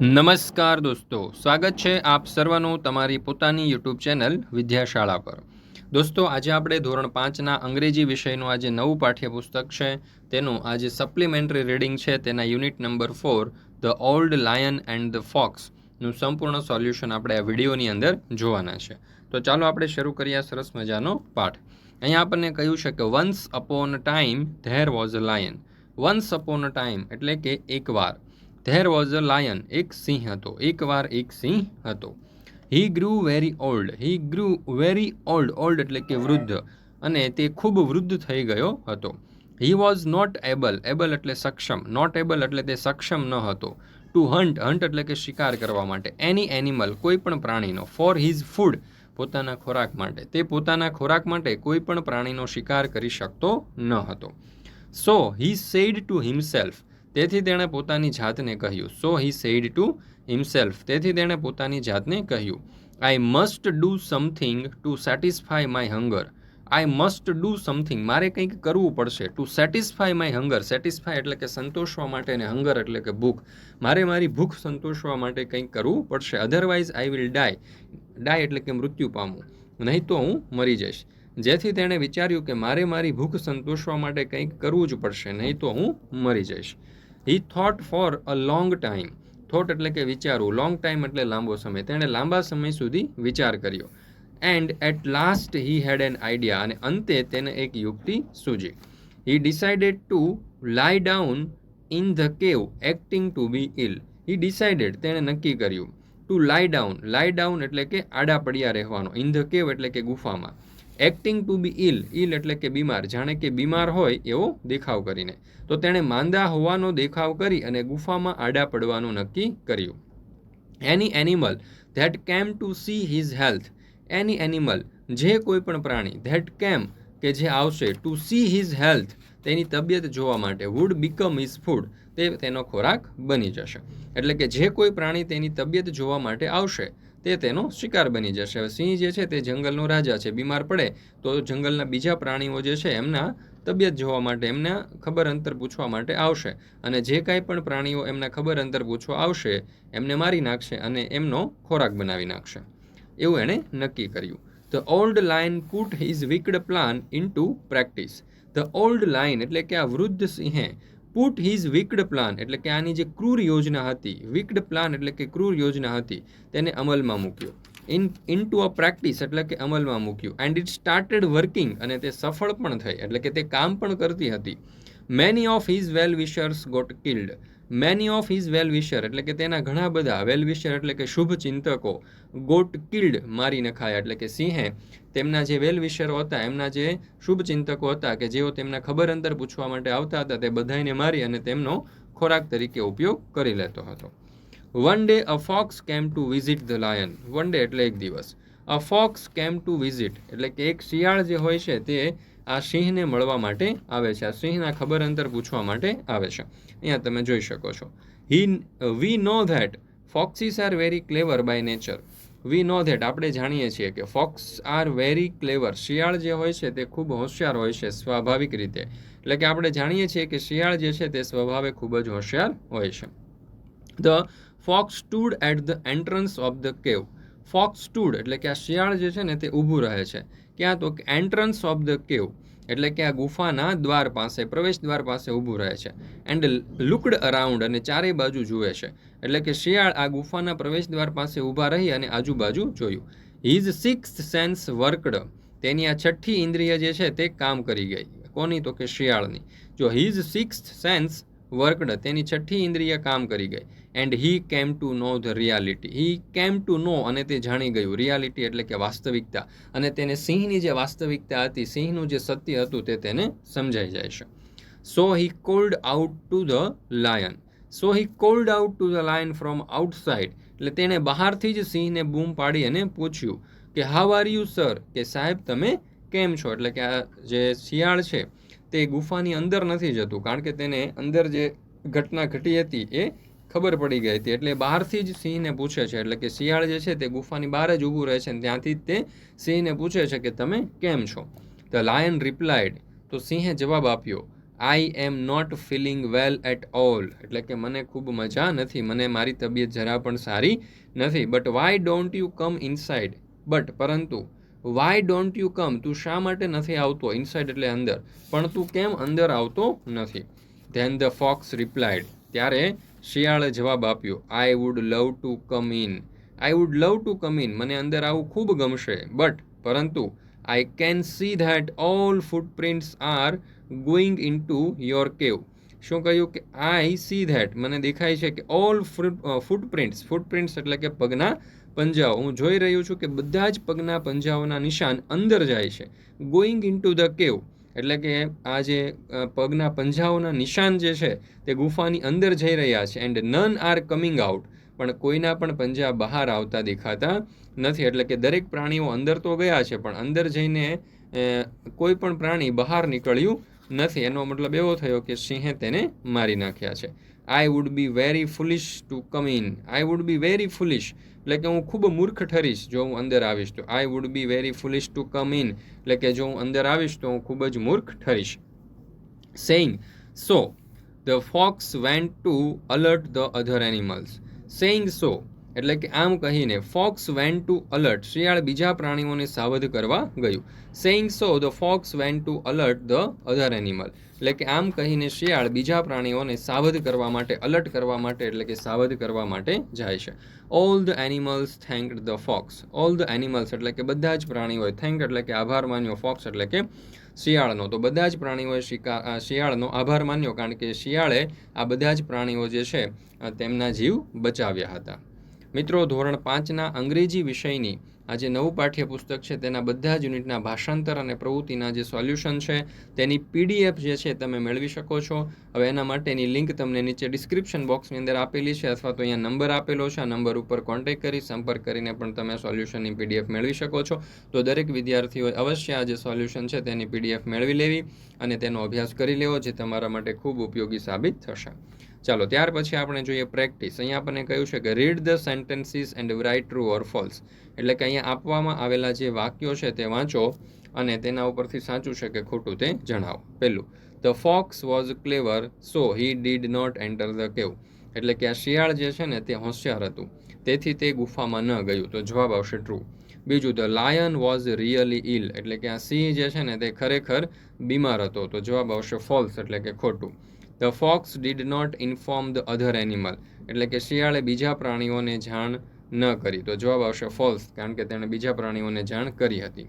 નમસ્કાર દોસ્તો, સ્વાગત છે આપ સર્વનું તમારી પોતાની યુટ્યુબ ચેનલ વિદ્યાશાળા પર. દોસ્તો, આજે આપણે ધોરણ પાંચના અંગ્રેજી વિષયનું આજે નવું પાઠ્યપુસ્તક છે. તેનું આજે સપ્લિમેન્ટરી રીડિંગ છે, તેના unit number four the old lion and the ફોક્સનું સંપૂર્ણ સોલ્યુશન આપણે આ વિડીયોની અંદર જોવાના છે. તો ચાલો આપણે શરૂ કરીએ સરસ મજાનો પાઠ. અહીંયા આપણને કહ્યું છે કે once upon time there was a lion once upon time એટલે કે એકવાર. ધેર વોઝ અ લાયન એક સિંહ હતો. એકવાર એક સિંહ હતો. He grew very old he grew very old old એટલે કે વૃદ્ધ. અને તે ખૂબ વૃદ્ધ થઈ ગયો હતો. He was not able able એટલે સક્ષમ. નોટ એબલ એટલે તે સક્ષમ ન હતો. ટુ હન્ટ હન્ટ એટલે કે શિકાર કરવા માટે. એની એનિમલ કોઈ પણ પ્રાણીનો. ફોર હિઝ ફૂડ પોતાના ખોરાક માટે. તે પોતાના ખોરાક માટે કોઈ પણ પ્રાણીનો શિકાર કરી શકતો ન હતો. So he said to himself તેથી તેણે પોતાની જાતને કહ્યું. So he said to himself તેથી તેણે પોતાની જાતને કહ્યું. I must do something to satisfy my hunger I must do something મારે કંઈક કરવું પડશે. To satisfy my hunger satisfy એટલે કે સંતોષવા માટે ને હંગર એટલે કે ભૂખ. મારે મારી ભૂખ સંતોષવા માટે કંઈક કરવું પડશે. અધરવાઇઝ આઈ વિલ ડાય ડાય એટલે કે મૃત્યુ પામું. નહીં તો હું મરી જઈશ. જેથી તેણે વિચાર્યું કે મારે મારી ભૂખ સંતોષવા માટે કંઈક કરવું જ પડશે. નહીં તો હું મરી જઈશ. He thought for a long time thought એટલે કે વિચારવું. લોંગ ટાઈમ એટલે લાંબો સમય. તેણે લાંબા સમય સુધી વિચાર કર્યો. And at last he had an idea અને અંતે તેને એક યુક્તિ સૂજી. He decided to lie down in the cave acting to be ill he decided તેણે નક્કી કર્યું ટુ લાય ડાઉન લાય ડાઉન એટલે કે આડા પડ્યા રહેવાનો. ઇન ધ કેવ એટલે કે ગુફામાં. એક્ટિંગ ટુ બી ઇલ ઇલ એટલે કે બીમાર, જાણે કે બીમાર હોય એવો દેખાવ કરીને. તો તેણે માંદા હોવાનો દેખાવ કરી અને ગુફામાં આડા પડવાનું નક્કી કર્યું. Any animal that came to see his health any animal જે કોઈ પણ પ્રાણી ધેટ કેમ કે જે આવશે ટુ સી હિઝ હેલ્થ તેની તબિયત જોવા માટે વુડ બીકમ હિઝ ફૂડ તે તેનો ખોરાક બની જશે. એટલે કે જે કોઈ પ્રાણી તેની તબિયત જોવા માટે આવશે તે તેનો શિકાર બની જશે. હવે સિંહ જે છે તે જંગલનો રાજા છે, બીમાર પડે તો જંગલના બીજા પ્રાણીઓ જે છે એમના તબિયત જોવા માટે, એમના ખબર અંતર પૂછવા માટે આવશે. અને જે કાંઈ પણ પ્રાણીઓ એમના ખબર અંતર પૂછવા આવશે, એમને મારી નાખશે અને એમનો ખોરાક બનાવી નાખશે. એવું એણે નક્કી કર્યું. The old lion put his wicked plan into practice the old lion એટલે કે આ વૃદ્ધ સિંહે પુટ હિઝ વિકડ પ્લાન એટલે કે આની જે ક્રૂર યોજના હતી વિકડ પ્લાન એટલે કે ક્રૂર યોજના હતી, તેને અમલમાં મૂક્યો. In into a practice એટલે કે અમલમાં મૂક્યું. એન્ડ ઇટ સ્ટાર્ટેડ વર્કિંગ અને તે સફળ પણ થઈ, એટલે કે તે કામ પણ કરતી હતી. Many of his well wishers got killed many of his well wisher એટલે કે તેના ઘણા બધા વેલ વિશર એટલે કે શુભ ચિંતકો ગોટ કિલ્ડ મારી નખાયા, એટલે કે સિંહે. તેમના જે વેલ વિશરો હતા, એમના જે શુભ ચિંતકો હતા, કે જેઓ તેમના ખબર અંતર પૂછવા માટે આવતા હતા, તે બધાને મારી અને તેમનો ખોરાક તરીકે ઉપયોગ કરી લેતો હતો. One day a fox came to visit the lion one day એટલે એક દિવસ. A fox came to visit એટલે કે એક શિયાળ જે હોય છે, તે આ સિંહને મળવા માટે આવે છે. આ સિંહના ખબર અંતર પૂછવા માટે આવે છે. અહીંયા તમે જોઈ શકો છો. He we know that foxes are very clever by nature we know that આપણે જાણીએ છીએ કે ફોક્સ આર વેરી ક્લેવર શિયાળ જે હોય છે તે ખૂબ હોશિયાર હોય છે સ્વાભાવિક રીતે. એટલે કે આપણે જાણીએ છીએ કે શિયાળ જે છે તે સ્વભાવે ખૂબ જ હોશિયાર હોય છે. The fox stood at the entrance of the cave fox stood એટલે કે આ શિયાળ જે છે ને તે ઊભું રહે છે. ક્યાં તો એન્ટ્રન્સ ઓફ ધ કેવ એટલે કે આ ગુફાના દ્વાર પાસે, પ્રવેશ દ્વાર પાસે ઊભું રહે છે. એન્ડ લુકડ અરાઉન્ડ અને ચારે બાજુ જુએ છે. એટલે કે શિયાળ આ ગુફાના પ્રવેશ દ્વાર પાસે ઊભા રહી અને આજુબાજુ જોયું. હિઝ સિક્સ સેન્સ વર્કડ તેની આ છઠ્ઠી ઇન્દ્રિય જે છે તે કામ કરી ગઈ. કોની તો કે શિયાળની. જો હિઝ સિક્સ સેન્સ વર્કડ તેની છઠ્ઠી ઇન્દ્રિય કામ કરી ગઈ. And he came to know the reality he came to know અને તે જાણી ગયું. રિયાલિટી એટલે કે વાસ્તવિકતા. અને તેને સિંહની જે વાસ્તવિકતા હતી, સિંહનું જે સત્ય હતું તે તેને સમજાઈ જાય છે. So he called out to the lion so he called out to the lion from outside એટલે તેણે બહારથી જ સિંહને બૂમ પાડી અને પૂછ્યું કે હાવ આર યુ સર કે, સાહેબ, તમે કેમ છો? એટલે કે આ જે શિયાળ છે તે ગુફાની અંદર નથી જતું. કારણ કે તેને અંદર જે ઘટના ઘટી હતી એ ખબર પડી ગઈ હતી. એટલે બહારથી જ સિંહને પૂછે છે. એટલે કે શિયાળ જે છે તે ગુફાની બહાર જ ઊભું રહે છે અને ત્યાંથી જ તે સિંહને પૂછે છે કે તમે કેમ છો? ધ લાયન રિપ્લાઇડ તો સિંહે જવાબ આપ્યો I am not feeling well at all એટલે કે મને ખૂબ મજા નથી. મને મારી તબિયત જરા પણ સારી નથી. But why don't you come inside but પરંતુ વાય ડોન્ટ યુ કમ તું શા માટે નથી આવતો ઇનસાઇડ એટલે અંદર? પણ તું કેમ અંદર આવતો નથી? ધેન ધ ફોક્સ રિપ્લાઇડ ત્યારે શિયાળે જવાબ આપ્યો I would love to come in I would love to come in મને અંદર આવું ખૂબ ગમશે. બટ પરંતુ I can see that all footprints are going into your cave શું કહ્યું? કે આઈ સી ધેટ મને દેખાય છે કે ઓલ ફૂટપ્રિન્ટ્સ ફૂટપ્રિન્ટ્સ એટલે કે પગના પંજાઓ. હું જોઈ રહ્યો છું કે બધા જ પગના પંજાઓના નિશાન અંદર જાય છે. Going in to the cave એટલે કે આ જે પગના પંજાઓના નિશાન જે છે, તે ગુફાની અંદર જઈ રહ્યા છે. And none are coming out પણ કોઈના પણ પંજા બહાર આવતા દેખાતા નથી. એટલે કે દરેક પ્રાણીઓ અંદર તો ગયા છે, પણ અંદર જઈને કોઈ પણ પ્રાણી બહાર નીકળ્યું નથી. એનો મતલબ એવો થયો કે સિંહે તેને મારી નાખ્યા છે. I would be very foolish to come in I would be very foolish એટલે કે હું ખૂબ મૂર્ખ ઠરીશ જો હું અંદર આવીશ તો. I would be very foolish to come in એટલે કે જો હું અંદર આવીશ તો હું ખૂબ જ મૂર્ખ ઠરીશ. Saying so the fox went to alert the other animals saying so એટલે કે આમ કહીને ફોક્સ વેન ટુ અલર્ટ શિયાળ બીજા પ્રાણીઓને સાવધ કરવા ગયું. Saying so the fox went to alert the other animal એટલે કે આમ કહીને શિયાળ બીજા પ્રાણીઓને સાવધ કરવા માટે અલર્ટ કરવા માટે, એટલે કે સાવધ કરવા માટે જાય છે. All the animals thank the fox all the animals એટલે કે બધા જ પ્રાણીઓએ થેન્ક એટલે કે આભાર માન્યો ફોક્સ એટલે કે શિયાળનો. તો બધા જ પ્રાણીઓએ શિકાર શિયાળનો આભાર માન્યો, કારણ કે શિયાળે આ બધા જ પ્રાણીઓ જે છે તેમના જીવ બચાવ્યા હતા. મિત્રો, ધોરણ પાંચના અંગ્રેજી વિષયની આ જે નવું પાઠ્યપુસ્તક છે. તેના બધા જ યુનિટના ભાષાંતર અને પ્રવૃત્તિના જે સોલ્યુશન છે, તેની પીડીએફ જે છે, તમે મેળવી શકો છો. હવે એના માટેની લિંક તમને નીચે ડિસ્ક્રિપ્શન બોક્સની અંદર આપેલી છે અથવા તો અહીંયા નંબર આપેલો છે. આ નંબર ઉપર કોન્ટેક્ટ કરી, સંપર્ક કરીને પણ તમે સોલ્યુશનની પીડીએફ મેળવી શકો છો. તો દરેક વિદ્યાર્થીઓએ અવશ્ય આ જે સોલ્યુશન છે, તેની પીડીએફ મેળવી લેવી અને તેનો અભ્યાસ કરી લેવો, જે તમારા માટે ખૂબ ઉપયોગી સાબિત થશે. ચાલો, ત્યાર પછી આપણે જોઈએ પ્રેક્ટિસ. અહીંયા આપણને કહ્યું છે કે read the sentences and write true or false એટલે કે અહીંયા આપવામાં આવેલા જે વાક્યો છે તે વાંચો અને તેના ઉપરથી સાચું છે કે ખોટું તે જણાવો. પહેલું the fox was clever so he did not enter the cave એટલે કે આ શિયાળ જે છે ને તે હોશિયાર હતું. તેથી તે ગુફામાં ન ગયું. તો જવાબ આવશે ટ્રુ બીજું the lion was really ill એટલે કે આ સિંહ જે છે ને તે ખરેખર બીમાર હતો. તો જવાબ આવશે ફોલ્સ એટલે કે ખોટું. The fox did not inform the other animal એટલે કે શિયાળે બીજા પ્રાણીઓને જાણ ન કરી. તો જવાબ આવશે ફોલ્સ કારણ કે તેણે બીજા પ્રાણીઓને જાણ કરી હતી.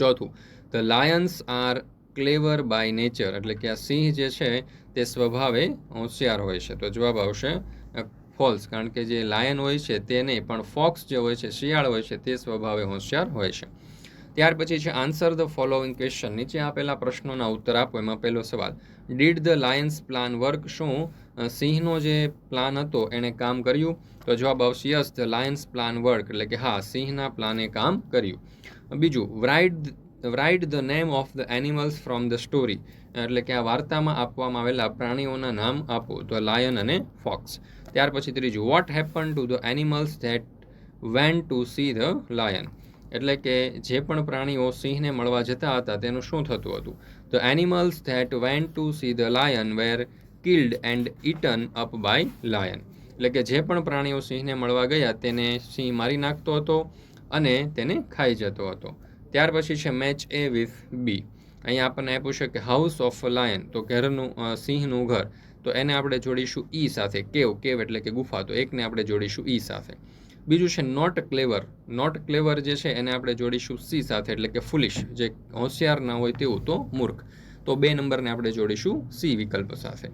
ચોથું the lions are clever by nature એટલે કે આ સિંહ જે છે, તે સ્વભાવે હોશિયાર હોય છે. તો જવાબ આવશે ફોલ્સ કારણ કે જે લાયન હોય છે, તે નહીં, પણ ફોક્સ જે હોય છે, શિયાળ હોય છે, તે સ્વભાવે હોશિયાર હોય છે. ત્યાર પછી છે આન્સર ધ ફોલોઈંગ ક્વેશ્ચન નીચે આપેલા પ્રશ્નોના ઉત્તર આપો. એમાં પહેલો સવાલ did the lion's plan work શું? સિંહનો જે પ્લાન હતો એણે કામ કર્યું. તો જવાબ આવશે yes, the lion's plan work. એટલે કે હા, સિંહના પ્લાને કામ કર્યું. બીજું write write the name of the animals from the story એટલે કે આ વાર્તામાં આપવામાં આવેલા પ્રાણીઓના નામ આપો. તો લાયન અને ફોક્સ ત્યાર પછી ત્રીજું what happen to the animals that went to see the lion એટલે કે જે પણ પ્રાણીઓ સિંહને મળવા જતા હતા, તેનું શું થતું હતું? તો animals that went to see the lion were killed and eaten up by lion એટલે કે જે પણ પ્રાણીઓ સિંહને મળવા ગયા, તેને સિંહ મારી નાખતો હતો અને તેને ખાઈ જતો હતો. ત્યાર પછી છે મેચ એ વિથ બી અહીંયા આપણને આપ્યું છે કે હાઉસ ઓફ લાયન તો ઘરનું સિંહનું ઘર. તો એને આપણે જોડીશું ઈ સાથે. કેવ કેવ એટલે કે ગુફા. તો એકને આપણે જોડીશું ઈ સાથે. બીજું છે નોટ ક્લેવર નોટ ક્લેવર જે છે, એને આપણે જોડીશું સી સાથે, એટલે કે ફુલિશ જે હોશિયાર ના હોય તેવું, તો મૂર્ખ. તો બે નંબરને આપણે જોડીશું સી વિકલ્પ સાથે.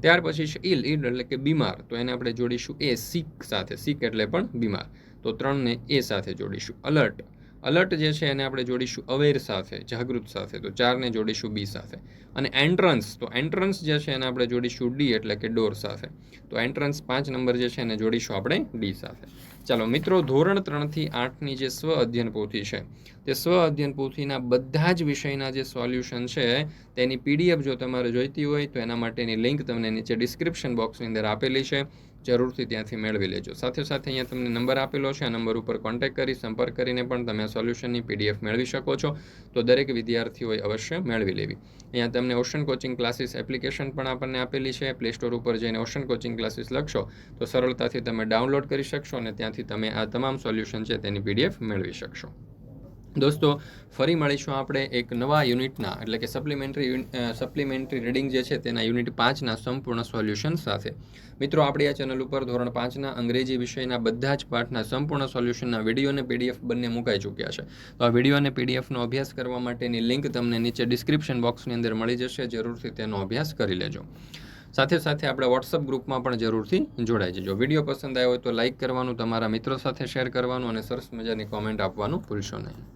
ત્યાર પછી છે ઇલ ઇલ એટલે કે બીમાર. તો એને આપણે જોડીશું એ સિક સાથે. સિક એટલે પણ બીમાર. તો ત્રણને એ સાથે જોડીશું. અલર્ટ અલર્ટ જે છે, એને આપણે જોડીશું અવેર સાથે, જાગૃત સાથે. તો ચારને જોડીશું બી સાથે. અને એન્ટ્રન્સ તો એન્ટ્રન્સ જે છે, એને આપણે જોડીશું ડી એટલે કે ડોર સાથે. તો એન્ટ્રન્સ પાંચ નંબર જે છે, એને જોડીશું આપણે ડી સાથે. ચાલો મિત્રો, ધોરણ ત્રણથી આઠની જે સ્વ અધ્યયન પોથી છે, તે સ્વ અધ્યયન પોથીના બધા જ વિષયના જે સોલ્યુશન છે, તેની પીડીએફ જો તમારે જોઈતી હોય તો એના માટેની લિંક તમને નીચે ડિસ્ક્રિપ્શન બોક્સની અંદર આપેલી છે. જરૂરથી ત્યાંથી મેળવી લેજો. સાથે સાથે અહીંયા તમને નંબર આપેલો છે. આ નંબર ઉપર કોન્ટેક્ટ કરી, સંપર્ક કરીને પણ તમે સોલ્યુશનની પીડીએફ મેળવી શકો છો. તો દરેક વિદ્યાર્થીઓએ અવશ્ય મેળવી લેવી. અહીંયા તમને ઓશન કોચિંગ ક્લાસીસ એપ્લિકેશન પણ આપણને આપેલી છે. પ્લે સ્ટોર ઉપર જઈને ઓશન કોચિંગ ક્લાસીસ લખશો, તો સરળતાથી તમે ડાઉનલોડ કરી શકશો અને ત્યાંથી તમે આ તમામ સોલ્યુશન છે તેની પીડીએફ મેળવી શકશો. દોસ્તો, ફરી મળીશું આપણે એક નવા યુનિટના, એટલે કે સપ્લિમેન્ટરી સપ્લિમેન્ટરી રીડિંગ જે છે તેના યુનિટ પાંચના સંપૂર્ણ સોલ્યુશન સાથે. મિત્રો, આપણી આ ચેનલ ઉપર ધોરણ પાંચના અંગ્રેજી વિષયના બધા જ પાઠના સંપૂર્ણ સોલ્યુશનના વીડિયો અને પીડીએફ બંને મુકાઈ ચૂક્યા છે. તો આ વીડિયો અને પીડીએફનો અભ્યાસ કરવા માટેની લિંક તમને નીચે ડિસ્ક્રિપ્શન બોક્સની અંદર મળી જશે. જરૂરથી તેનો અભ્યાસ કરી લેજો. સાથે સાથે આપણે વોટ્સઅપ ગ્રુપમાં પણ જરૂરથી જોડાઈ જજો. વીડિયો પસંદ આવ્યો હોય તો લાઇક કરવાનું, તમારા મિત્રો સાથે શેર કરવાનું અને સરસ મજાની કોમેન્ટ આપવાનું ભૂલશો નહીં.